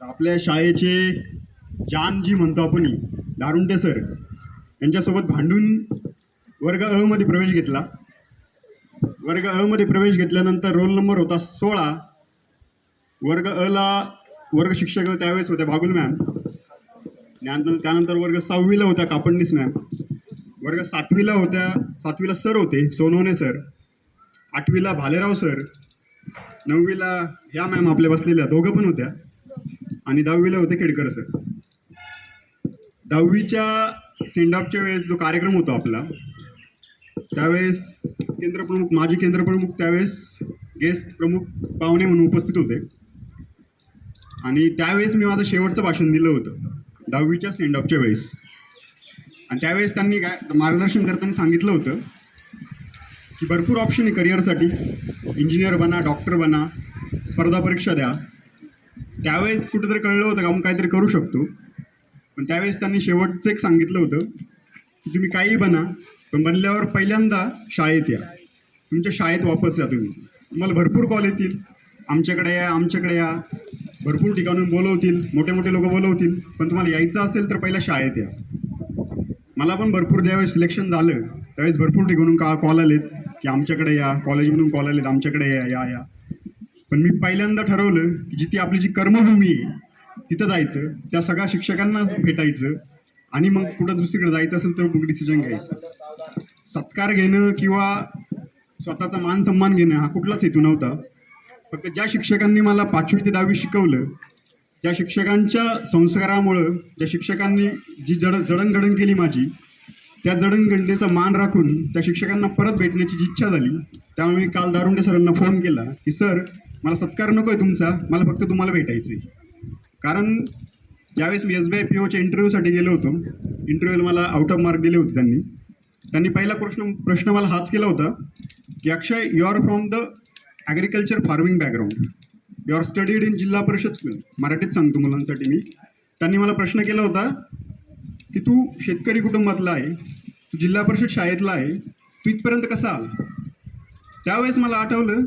आपल्या शाळेचे जान जी म्हणतो आपण दारुंटे सर यांच्यासोबत भांडून वर्ग अमध्ये प्रवेश घेतला. वर्ग अमध्ये प्रवेश घेतल्यानंतर रोल नंबर होता सोळा. वर्ग अ ला वर्ग शिक्षक त्यावेळेस होत्या भागुल मॅम. त्यानंतर त्यानंतर वर्ग सहावीला होत्या कापडणीस मॅम. वर्ग सातवीला होत्या सातवीला सर होते सोनवणे सर. आठवीला भालेराव सर. नववीला ह्या मॅम आपल्या बसलेल्या दोघं पण होत्या. आणि दहावीला होते खेडकर सर. दहावीच्या सेंडऑफच्या वेळेस जो कार्यक्रम होता आपला त्यावेळेस केंद्रप्रमुख माजी केंद्रप्रमुख त्यावेळेस गेस्ट प्रमुख पाहुणे म्हणून उपस्थित होते. आणि त्यावेळेस मी माझं शेवटचं भाषण दिलं होतं दहावीच्या सेंडऑफच्या वेळेस. आणि त्यावेळेस त्यांनी काय मार्गदर्शन करताना सांगितलं होतं की भरपूर ऑप्शन आहे करिअरसाठी इंजिनियर बना डॉक्टर बना स्पर्धा परीक्षा द्या. त्यावेळेस कुठेतरी कळलं होतं का आपण काहीतरी करू शकतो. पण त्यावेळेस त्यांनी शेवटचं एक सांगितलं होतं की तुम्ही काहीही बना पण बनल्यावर पहिल्यांदा शाळेत या. तुमच्या शाळेत वापस या तुम्ही. तुम्हाला भरपूर कॉल येतील. आमच्याकडे या आमच्याकडे या. भरपूर ठिकाणून बोलवतील. मोठे मोठे लोक बोलवतील. पण तुम्हाला यायचं असेल तर पहिला शाळेत या. मला पण भरपूर ज्यावेळेस सिलेक्शन झालं. त्यावेळेस भरपूर ठिकाणून का कॉल आलेत की आमच्याकडे या. कॉलेजमधून कॉल आलेत आमच्याकडे या या या. पण मी पहिल्यांदा ठरवलं की जिथे आपली जी कर्मभूमी आहे तिथं जायचं त्या सगळ्या शिक्षकांना भेटायचं आणि मग कुठं दुसरीकडे जायचं असेल तर मग डिसिजन घ्यायचं. सत्कार घेणं किंवा स्वतःचा मान सन्मान घेणं हा कुठलाच हेतू नव्हता. फक्त ज्या शिक्षकांनी मला पाचवी ते दहावी शिकवलं ज्या शिक्षकांच्या संस्कारामुळं ज्या शिक्षकांनी जी जड जडणघडण केली माझी त्या जडणघडणीचा मान राखून त्या शिक्षकांना परत भेटण्याची जी इच्छा झाली त्यामुळे मी काल दारुंडे सरांना फोन केला की सर मला सत्कार नको आहे तुमचा. मला फक्त तुम्हाला भेटायचं आहे. कारण ज्यावेळेस मी एस बी आय पी ओच्या इंटरव्ह्यूसाठी गेलो होतो. इंटरव्ह्यूला मला आउट ऑफ मार्क दिले होते त्यांनी. त्यांनी पहिला प्रश्न प्रश्न मला हाच केला होता की Akshay you are from the agriculture farming background you are studied in zilla parishad school मराठीत सांगतो मुलांसाठी मी. त्यांनी मला प्रश्न केला होता की तू शेतकरी कुटुंबातला आहे तू जिल्हा परिषद शाळेतला आहे तू इथपर्यंत कसा आला? त्यावेळेस मला आठवलं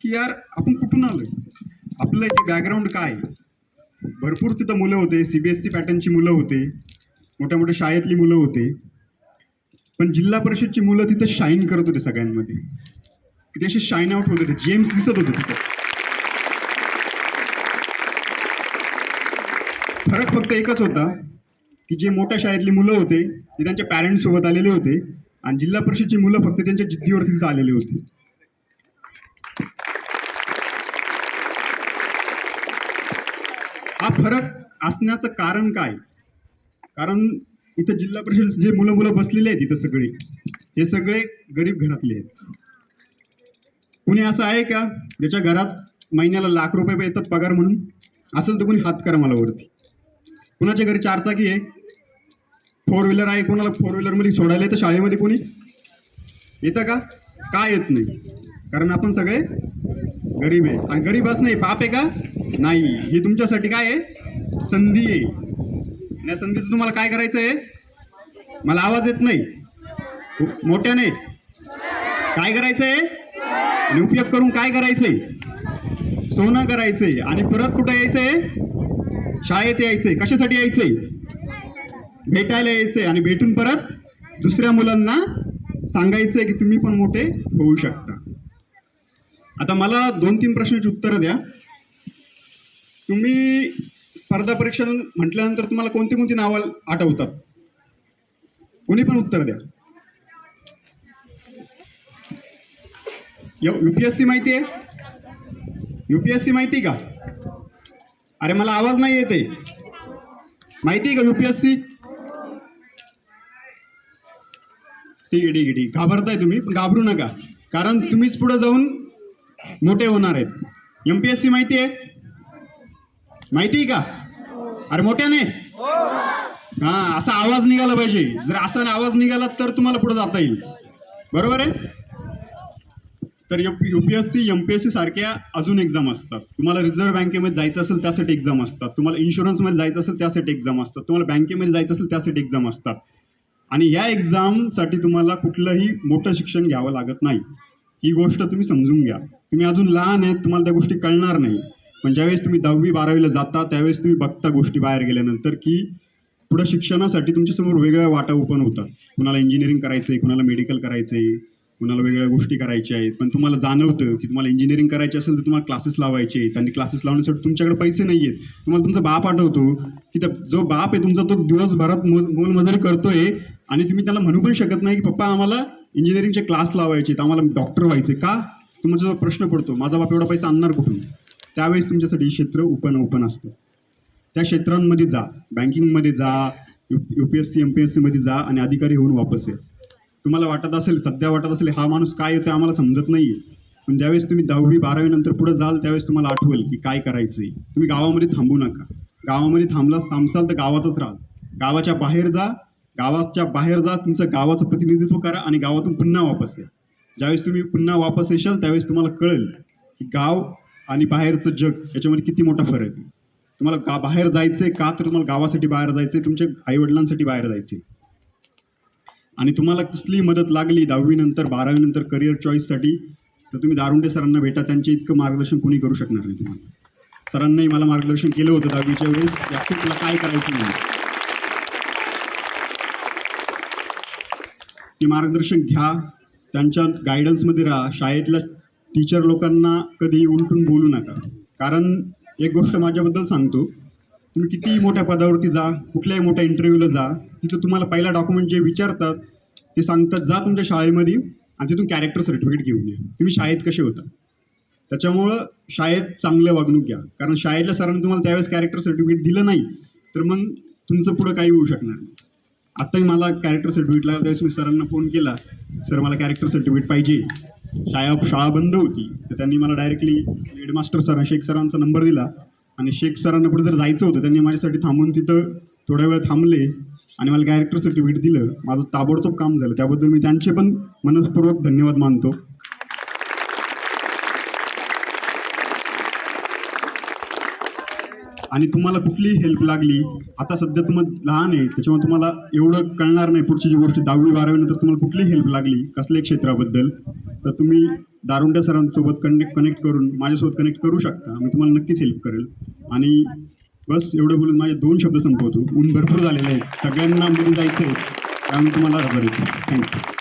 की यार आपण कुठून आलो आपलं हे बॅकग्राऊंड काय? आहे? भरपूर तिथं मुलं होते सी बी एस सी पॅटर्नची मुलं होते मोठ्या मोठ्या शाळेतली मुलं होते. पण जिल्हा परिषदची मुलं तिथं शाईन करत होते सगळ्यांमध्ये. ते असे शाईन आउट होत होते. जेम्स दिसत होते तिथं. फरक फक्त एकच होता की जे मोठ्या शाळेतली मुलं होते ते त्यांच्या पॅरेंट्स सोबत आलेले होते आणि जिल्हा परिषदची मुलं फक्त त्यांच्या जिद्दीवरती तिथं आलेले होते. हा फरक असण्याचं कारण काय? कारण इथं जिल्हा परिषद जे मुलं मुलं बसलेले आहेत इथं सगळे हे सगळे गरीब घरातले आहेत. कुणी असं आहे का? ज्याच्या घरात महिन्याला लाख रुपये येतात पगार म्हणून. असेल तर कुणी हात करा मला वरती. कुणाच्या घरी चारचाकी आहे? फोर व्हीलर आहे कोणाला? फोर व्हीलरमध्ये सोडायला येतं शाळेमध्ये कोणी? येतं का? का येत नाही? कारण आपण सगळे गरीब आहे आणि गरीब असं नाही पाप आहे का? नाही ही तुमच्यासाठी काय आहे? संधी आहे. आणि या संधीचं तुम्हाला काय करायचं आहे मला आवाज येत नाही. मोठ्याने. काय करायचं आहे आणि उपयोग करून काय करायचंय? सोनं करायचंय. आणि परत कुठं यायचंय? शाळेत यायचंय. कशासाठी यायचंय? भेटायला यायचंय. आणि भेटून परत दुसऱ्या मुलांना सांगायचंय की तुम्ही पण मोठे होऊ शकता. आता मला दोन तीन प्रश्नाची उत्तरं द्या. तुम्ही स्पर्धा परीक्षा म्हटल्यानंतर तुम्हाला कोणती कोणती नावं आठवतात? कोणी पण उत्तर द्या. युपीएससी माहिती आहे? युपीएससी माहिती का? अरे मला आवाज नाही येते माहिती आहे का युपीएससी ठीक आहे ठीक आहे ठीक घाबरताय तुम्ही पण घाबरू नका. कारण तुम्हीच पुढे जाऊन मोठे होणार आहेत. एम पी एस सी माहिती आहे? माहिती आहे का? अरे मोठ्याने? हा असा आवाज निघाला पाहिजे. जर असा आवाज निघाला तर तुम्हाला पुढे जाता येईल. बरोबर आहे? तर UPSC P M P S C सारख्या अजून एक्झाम असतात. तुम्हाला रिझर्व्ह बँकेमध्ये जायचं असेल त्यासाठी एक्झाम असतात. तुम्हाला इन्शुरन्समध्ये जायचं असेल त्यासाठी एक्झाम असतात. तुम्हाला बँकेमध्ये जायचं असेल त्यासाठी एक्झाम असतात. आणि या एक्झामसाठी तुम्हाला कुठलंही मोठं शिक्षण घ्यावं लागत नाही. ही गोष्ट तुम्ही समजून घ्या. तुम्ही अजून लहान आहेत तुम्हाला त्या गोष्टी कळणार नाही. पण ज्यावेळेस तुम्ही दहावी बारावीला जाता त्यावेळेस तुम्ही बघता गोष्टी बाहेर गेल्यानंतर की पुढं शिक्षणासाठी तुमच्यासमोर वेगळ्या वाटा ओपन होतात. कुणाला इंजिनिअरिंग करायचं आहे कुणाला मेडिकल करायचं आहे कुणाला वेगळ्या गोष्टी करायच्या आहेत. पण तुम्हाला जाणवतं की तुम्हाला इंजिनिअरिंग करायची असेल तर तुम्हाला क्लासेस लावायचे आहेत. आणि क्लासेस लावण्यासाठी तुमच्याकडे पैसे नाही आहेत. तुम्हाला तुमचा बाप आठवतो की त्या जो बाप आहे तुमचा तो दिवसभरात मोज मोलमजुरी करतोय आणि तुम्ही त्याला म्हणू पण शकत नाही की पप्पा आम्हाला इंजिनिअरिंगचे क्लास लावायचे आहेत. आम्हाला डॉक्टर व्हायचे का? तुमचा जो प्रश्न पडतो माझा बाप एवढा पैसा आणणार कुठून? त्यावेळेस तुमच्यासाठी क्षेत्र ओपन ओपन असतं. त्या क्षेत्रांमध्ये जा. बँकिंगमध्ये जा U U P S C M P S सीमध्ये जा आणि अधिकारी होऊन वापस ये. तुम्हाला वाटत असेल सध्या वाटत असेल हा माणूस काय येतो आम्हाला समजत नाही पण ज्यावेळेस तुम्ही दहावी बारावी नंतर पुढे जाल त्यावेळेस तुम्हाला आठवेल की काय करायचं आहे तुम्ही गावामध्ये थांबू नका. गावामध्ये थांबला थांबसाल तर गावातच राहाल गावाच्या बाहेर जा. गावाच्या बाहेर जा तुमचं गावाचं प्रतिनिधित्व करा आणि गावातून पुन्हा वापस या. ज्यावेळेस तुम्ही पुन्हा वापस येशाल त्यावेळेस तुम्हाला कळेल की गाव आणि बाहेरचं जग याच्यामध्ये किती मोठा फरक आहे? तुम्हाला गा बाहेर जायचं आहे का? तर तुम्हाला गावासाठी बाहेर जायचं आहे तुमच्या आईवडिलांसाठी बाहेर जायचं आहे आणि तुम्हाला कसली मदत लागली दहावीनंतर बारावीनंतर करिअर चॉईससाठी तर तुम्ही दारुंडे सरांना भेटा त्यांचे इतकं मार्गदर्शन कोणी करू शकणार नाही तुम्हाला. सरांनाही मला मार्गदर्शन केलं होतं दहावीच्या वेळेस. की तुला काय करायचं नाही. ते मार्गदर्शन घ्या त्यांच्या गायडन्समध्ये राहा. शाळेतल्या टीचर लोकांना कधी उलटून बोलू नका. कारण एक गोष्ट माझ्याबद्दल सांगतो. तुम्ही कितीही मोठ्या पदावरती जा कुठल्याही मोठ्या इंटरव्ह्यूला जा तिथं तुम्हाला पहिला डॉक्युमेंट जे विचारतात ते सांगतात जा तुमच्या शाळेमध्ये आणि तिथून कॅरेक्टर सर्टिफिकेट घेऊन या. तुम्ही शाळेत कसे होता? त्याच्यामुळं शाळेत चांगलं वागणूक घ्या. कारण शाळेतल्या सरांनी तुम्हाला त्यावेळेस कॅरेक्टर सर्टिफिकेट दिलं नाही तर मग तुमचं पुढं काही होऊ शकणार नाही. आत्ताही मला कॅरेक्टर सर्टिफिकेट लागला त्यावेळेस मी सरांना फोन केला. सर मला कॅरेक्टर सर्टिफिकेट पाहिजे. शाळा शाळा बंद होती. तर त्यांनी मला डायरेक्टली हेडमास्टर सर शेख सरांचा नंबर दिला. आणि शेख सरांना पुढे जर जायचं होतं त्यांनी माझ्यासाठी थांबून तिथं थोड्या वेळ थांबले आणि मला कॅरेक्टर सर्टिफिकेट दिलं. माझं ताबडतोब काम झालं. त्याबद्दल मी त्यांचे पण मनपूर्वक धन्यवाद मानतो. आणि तुम्हाला कुठलीही हेल्प लागली आता सध्या तुम्हाला लहान आहे त्याच्यामुळे तुम्हाला एवढं कळणार नाही पुढची जी गोष्ट दहावी बारावीनंतर तुम्हाला कुठलीही हेल्प लागली कसल्याही क्षेत्राबद्दल तर तुम्ही दारुंड्या सरांसोबत कनेक्ट कनेक्ट करून माझ्यासोबत कनेक्ट करू शकता. मी तुम्हाला नक्कीच हेल्प करेल. आणि बस एवढं बोलून माझे दोन शब्द संपवतो. ऊन भरपूर झालेले आहेत सगळ्यांना मध्ये जायचं आहे. त्यामुळे तुम्हाला रजा येतो थँक्यू